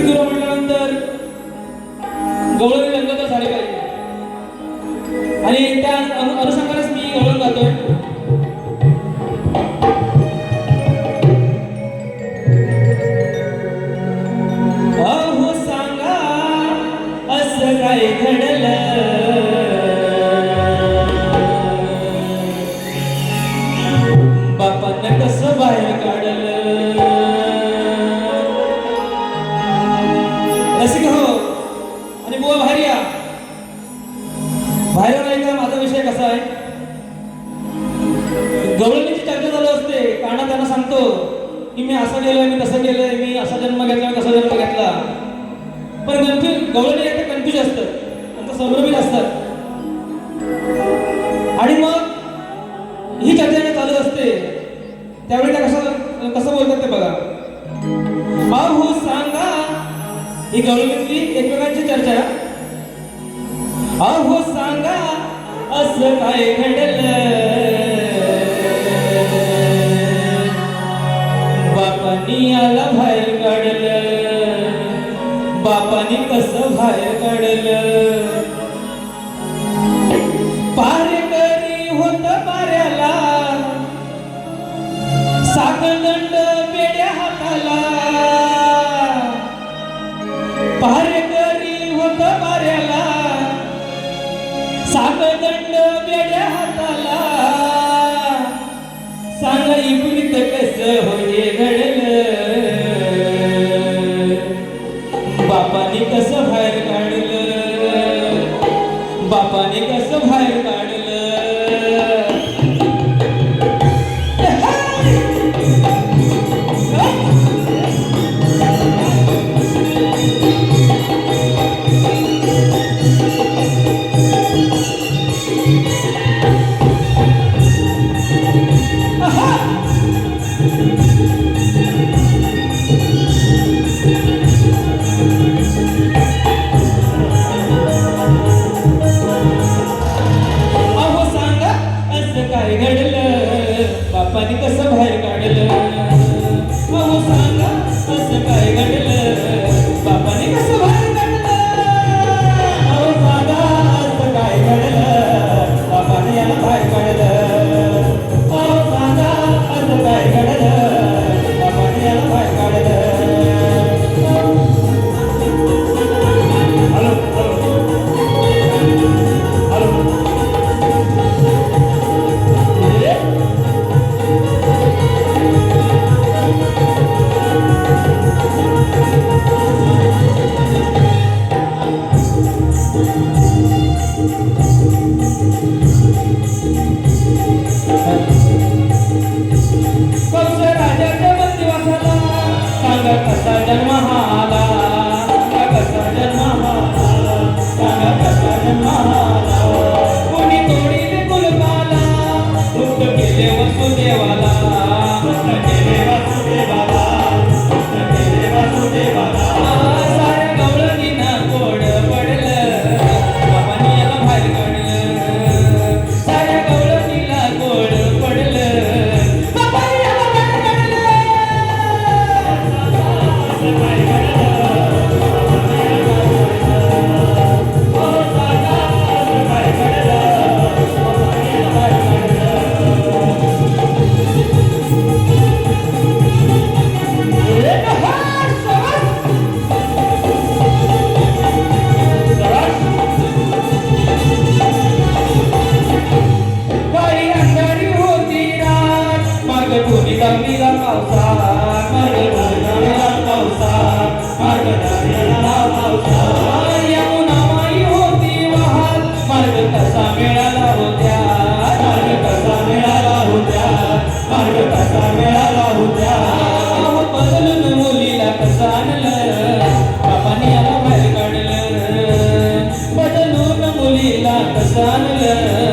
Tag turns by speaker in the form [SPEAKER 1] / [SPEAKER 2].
[SPEAKER 1] गणपतीपुरा म्हटल्यानंतर झाले पाहिजे आणि त्या अनुषंगानेच मी गवळण गातोय अहो असं काय कसं बाहेर काढलं? कसा आहे? गवळणीची चर्चा चालू असते. काना त्यांना सांगतो की मी असं केलंय मी तसं गेलोय मी असा जन्म घेतला तसा जन्म घेतला. पण कन्फ्युज गवळणी एकदा कन्फ्युज असतं. त्यांचा संभ्रमित असतात. आणि मग ही चर्चा चालू असते. त्यावेळी त्या कसं कसं बोलतात ते बघा. अहो सांगा. ही गवळणीतली एकमेकांची चर्चा. अहो सांगा. असं काय बापाने कसं बाहेर काढलं? 作我做，写完了。मुलीला कसानलं